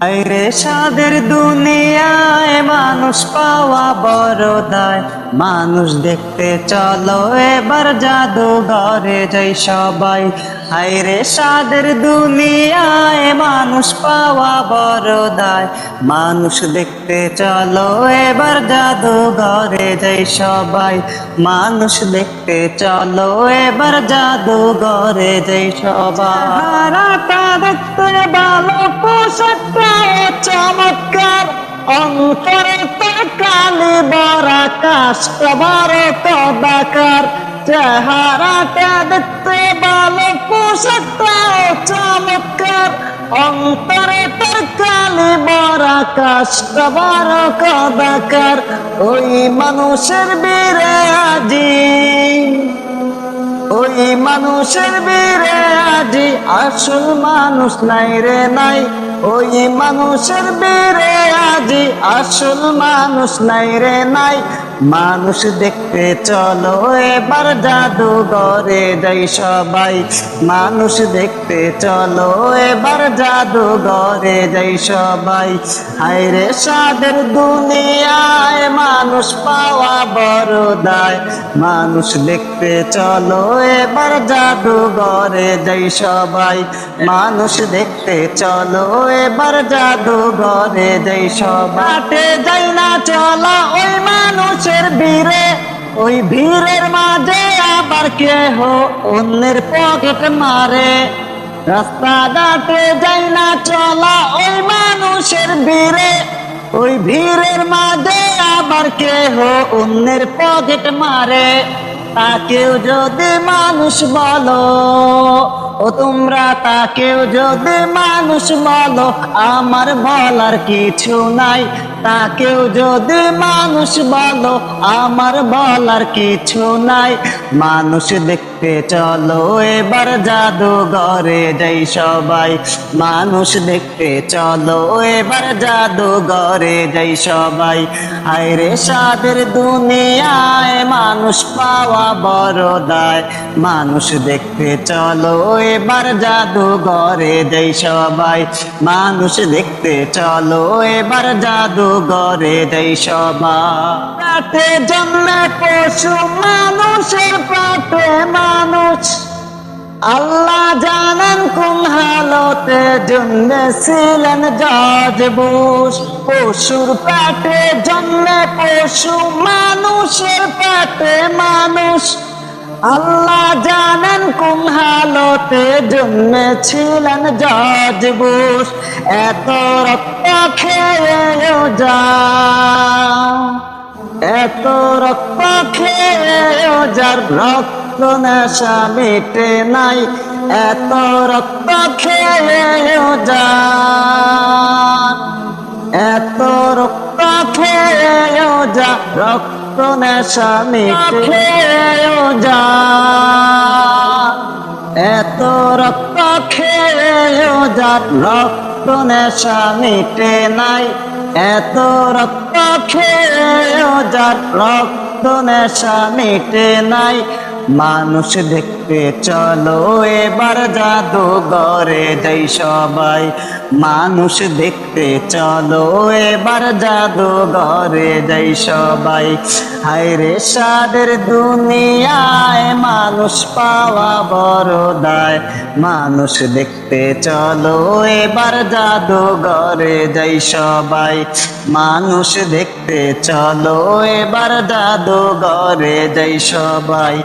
আইরে সাদের দুনিয়ায় মানুষ পাওয়া বড় দায়। মানুষ দেখতে চলো, এবার জাদু ঘরে যাই সবাই। আইরে সাদের দুনিয়ায় মানুষ পাওয়া বড় দায়। মানুষ দেখতে চলো, এবার জাদু ঘরে যাই সবাই। মানুষ দেখতে চলো, এবার জাদু ঘরে যাই সবাই। ভালো চমৎকার। অন্তরে তার কালি কাষ্ট বড় কদাকার চেহারাটা দেখতে ভালো পোশাকটা চমৎকার। অন্তরে তার কালি কাষ্ট বড় কদাকার ওই মানুষের বীরে আজি ওই মানুষের বীরে আজি আসল মানুষ নাই রে নাই। ওই মানুষের বেড়ে আজি আসল মানুষ নাই রে নাই। মানুষ দেখতে চলো, এবার জাদু ঘরে যাই সবাই। মানুষ দেখতে চলো, এবার জাদু ঘরে যাই সবাই। হায়রে সাদের দুনিয়ায় মানুষ পাওয়া বড় দায়। মানুষ দেখতে চলো, এবার জাদু ঘরে যাই সবাই। মানুষ দেখতে চলো, এবার জাদু ঘরে যাই সবাই যাই না মানুষের বীরে ওই ভিড়ের মাঝে আবার কেহ অন্যের পকেট মারে। রাস্তাঘাটে যাই না চলা ওই মানুষের ভিড়ে, ওই ভিড়ের মাঝে আবার কেহ অন্যের পকেট মারে। তাকেও যদি মানুষ বলো, ও তোমরা তাকেও যদি মানুষ বলো, আমার বলার কিছু নাই। তাকেও যদি মানুষ বলো, আমার বলার কিছু নাই। মানুষ দেখতে চলো, এবার জাদু ঘরে যাই সবাই। মানুষ দেখতে চলো, এবার জাদু ঘরে যাই সবাই। হায়রে সাদের দুনিয়ায় মানুষ পাওয়া বড় দায়। মানুষ দেখতে চলো, এবার জাদু ঘরে যাই সবাই। মানুষ দেখতে চলো, এবার জাদু ঘরে যাই সবাই পাটে জন্মে পশু, মানুষের পাটে মানুষ। আল্লাহ জানেন কোন হালতে জন্মেছিলেন জজ বুশ পশুর পেটে জন্মে পশু, মানুষের পেটে মানুষ। আল্লাহ জানেন কোন হালতে জন্মেছিলেন জজ বুশ এত রক্ত খেয়েও যা। এত রক্ত খেয়েও যার রক্ত নেশা মিটে নাই। এত রক্ত খেয়েও যার এত রক্ত খেয়েও যা, রক্ত নেশা মিটে খেয়েও যা। এত রক্ত খেয়েও যার রক্ত নেশা মিটে নাই। এত রক্ত খেয়েও যার রক্ত নেশা মিটে নাই। মানুষ দেখতে চলো, এবার জাদু ঘরে যাই সবাই। মানুষ দেখতে চলো, এবার জাদু ঘরে যাই সবাই। হায়রে সাদের দুনিয়ায় মানুষ পাওয়া বড় দায়। মানুষ দেখতে চলো, এবার জাদু ঘরে যাই সবাই। মানুষ দেখতে চলো, এবার জাদু ঘরে যাই সবাই।